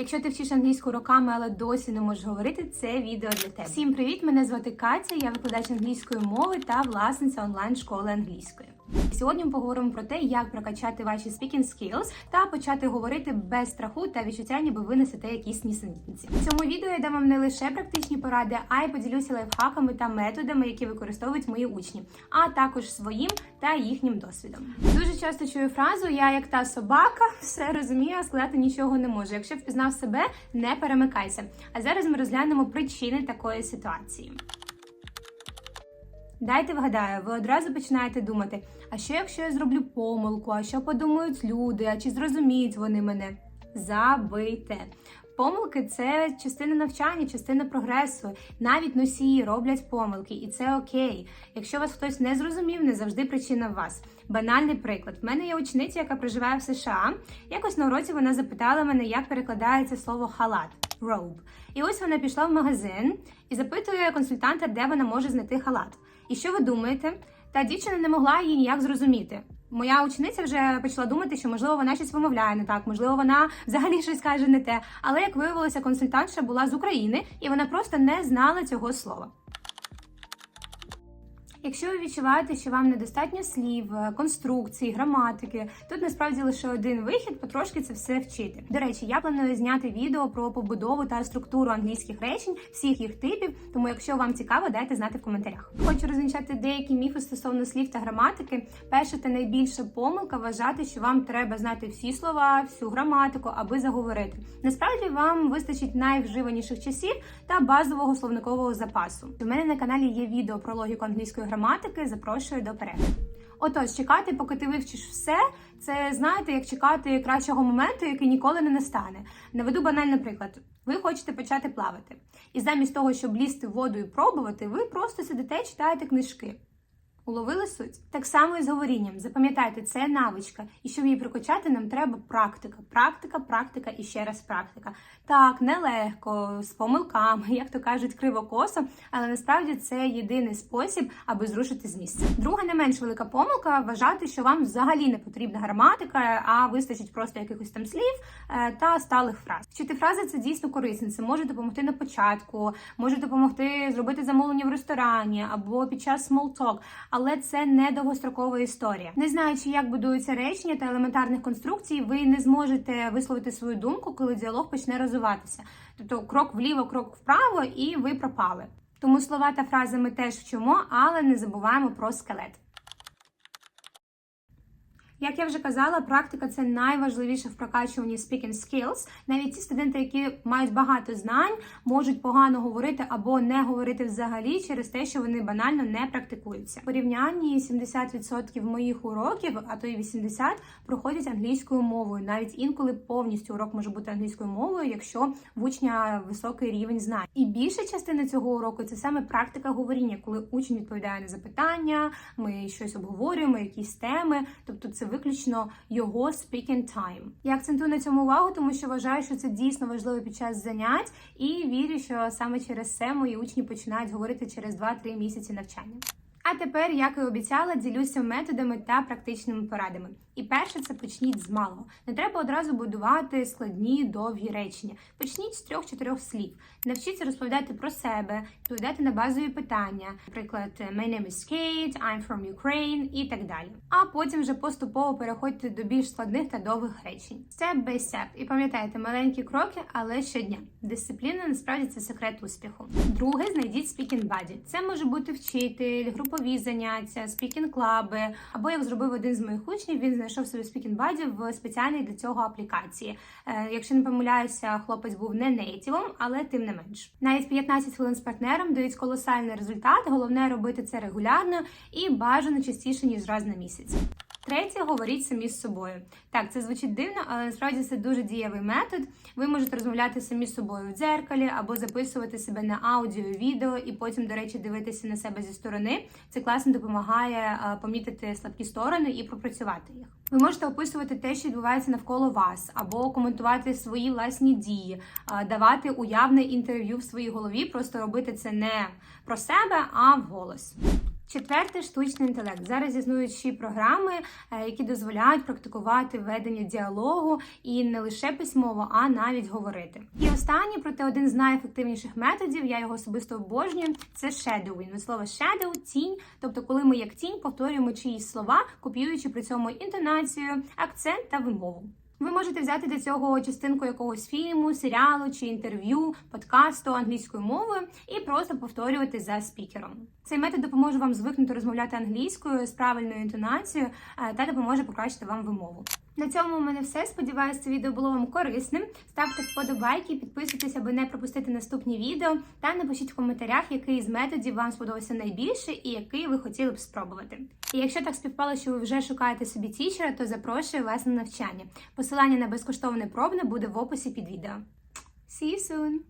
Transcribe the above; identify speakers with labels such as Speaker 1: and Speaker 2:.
Speaker 1: Якщо ти вчиш англійську роками, але досі не можеш говорити, це відео для тебе. Всім привіт! Мене звати Катя, я викладач англійської мови та власниця онлайн-школи англійської. Сьогодні ми поговоримо про те, як прокачати ваші speaking skills та почати говорити без страху та відчуття, ніби ви несете якісь нісенітниці. В цьому відео я дам вам не лише практичні поради, а й поділюся лайфхаками та методами, які використовують мої учні, а також своїм та їхнім досвідом. Дуже часто чую фразу Я як та собака, все розумію, а сказати нічого не можу. Якщо впізнав себе, не перемикайся. А зараз ми розглянемо причини такої ситуації. Дайте вгадаю, ви одразу починаєте думати: а що якщо я зроблю помилку, а що подумають люди, а чи зрозуміють вони мене? Забийте. Помилки це частина навчання, частина прогресу. Навіть носії роблять помилки, і це окей. Якщо вас хтось не зрозумів, не завжди причина в вас. Банальний приклад. В мене є учениця, яка проживає в США. Якось на уроці вона запитала мене, як перекладається слово халат robe. І ось вона пішла в магазин і запитує консультанта, де вона може знайти халат. І що ви думаєте? Та дівчина не могла її ніяк зрозуміти. Моя учениця вже почала думати, що можливо вона щось вимовляє не так, можливо, вона взагалі щось каже не те. Але як виявилося, консультантша була з України і вона просто не знала цього слова. Якщо ви відчуваєте, що вам недостатньо слів, е, конструкцій, граматики, тут насправді лише один вихід потрошки це все вчити. До речі, я планую зняти відео про побудову та структуру англійських речень, всіх їх типів. Тому, якщо вам цікаво, дайте знати в коментарях. Хочу розвінчати деякі міфи стосовно слів та граматики. Перша та найбільша помилка вважати, що вам треба знати всі слова, всю граматику, аби заговорити. Насправді вам вистачить найвживаніших часів та базового словникового запасу. У мене на каналі є відео про логіку англійської граматики. Запрошую до перегляду. Отож, чекати, поки ти вивчиш все, це знаєте, як чекати кращого моменту, який ніколи не настане. Наведу банальний приклад. Ви хочете почати плавати, і замість того, щоб лізти в воду і пробувати, ви просто сидите, читаєте книжки. Уловили суть? Так само і з говорінням. Запам'ятайте, це навичка. І щоб її прокачати, нам треба практика. Практика, практика і ще раз практика. Так, нелегко, з помилками, як то кажуть, криво-косо, але насправді це єдиний спосіб, аби зрушити з місця. Друга не менш велика помилка вважати, що вам взагалі не потрібна граматика, а вистачить просто якихось там слів е, та сталих фраз. Вчити фрази це дійсно корисно. Це може допомогти на початку, може допомогти зробити замовлення в ресторані або під час talk, але це не довгострокова історія. Не знаючи, як будуються речення та елементарних конструкцій, ви не зможете висловити свою думку, коли діалог почне розвиватися. Тобто крок вліво, крок вправо, і ви пропали. Тому слова та фрази ми теж вчимо, але не забуваємо про скелет. Як я вже казала, практика це найважливіше в прокачуванні speaking skills. Навіть ті студенти, які мають багато знань, можуть погано говорити або не говорити взагалі через те, що вони банально не практикуються. В порівнянні 70% моїх уроків, а то й 80%, проходять англійською мовою. Навіть інколи повністю урок може бути англійською мовою, якщо в учня високий рівень знань. І більша частина цього уроку це саме практика говоріння, коли учень відповідає на запитання, ми щось обговорюємо, якісь теми, тобто це виключно його speaking time. Я акцентую на цьому увагу, тому що вважаю, що це дійсно важливо під час занять, і вірю, що саме через це мої учні починають говорити через 2-3 місяці навчання. А тепер, як і обіцяла, ділюся методами та практичними порадами. І перше, це почніть з малого. Не треба одразу будувати складні довгі речення. Почніть з трьох-чотирьох слів. Навчіться розповідати про себе, відповідати на базові питання, наприклад, My name is Kate, I'm from Ukraine і так далі. А потім вже поступово переходьте до більш складних та довгих речень. Step by step. І пам'ятайте, маленькі кроки, але щодня. Дисципліна насправді це секрет успіху. Друге, знайдіть speaking buddy. Це може бути вчитель, групові заняття, спікінг-клаби. або як зробив один з моїх учнів, він знайшов собі спікінг-бадів в спеціальній для цього аплікації. Е, якщо не помиляюся, хлопець був не нейтівом, але тим не менш. Навіть 15 хвилин з партнером дають колосальний результат. Головне робити це регулярно і бажано частіше ніж раз на місяць. Третє, говоріть самі з собою. Так, це звучить дивно, але насправді це дуже дієвий метод. Ви можете розмовляти самі з собою в дзеркалі або записувати себе на аудіо, відео, і потім, до речі, дивитися на себе зі сторони. Це класно допомагає е, помітити слабкі сторони і пропрацювати їх. Ви можете описувати те, що відбувається навколо вас, або коментувати свої власні дії, е, давати уявне інтерв'ю в своїй голові, просто робити це не про себе, а вголос. Четверте штучний інтелект. Зараз існують ще програми, е, які дозволяють практикувати ведення діалогу і не лише письмово, а навіть говорити. І останнє, проте один з найефективніших методів, я його особисто обожнюю. Це shadowing. Від слова shadow – тінь. Тобто, коли ми як тінь повторюємо чиїсь слова, копіюючи при цьому інтонацію, акцент та вимову. Ви можете взяти для цього частинку якогось фільму, серіалу чи інтерв'ю, подкасту англійською мовою і просто повторювати за спікером. Цей метод допоможе вам звикнути розмовляти англійською з правильною інтонацією е, та допоможе покращити вам вимову. На цьому у мене все. Сподіваюся, це відео було вам корисним. Ставте вподобайки, підписуйтесь, аби не пропустити наступні відео. Та напишіть в коментарях, який з методів вам сподобався найбільше і який ви хотіли б спробувати. І якщо так співпало, що ви вже шукаєте собі тічера, то запрошую вас на навчання. Посилання на безкоштовне пробне буде в описі під відео. See you soon!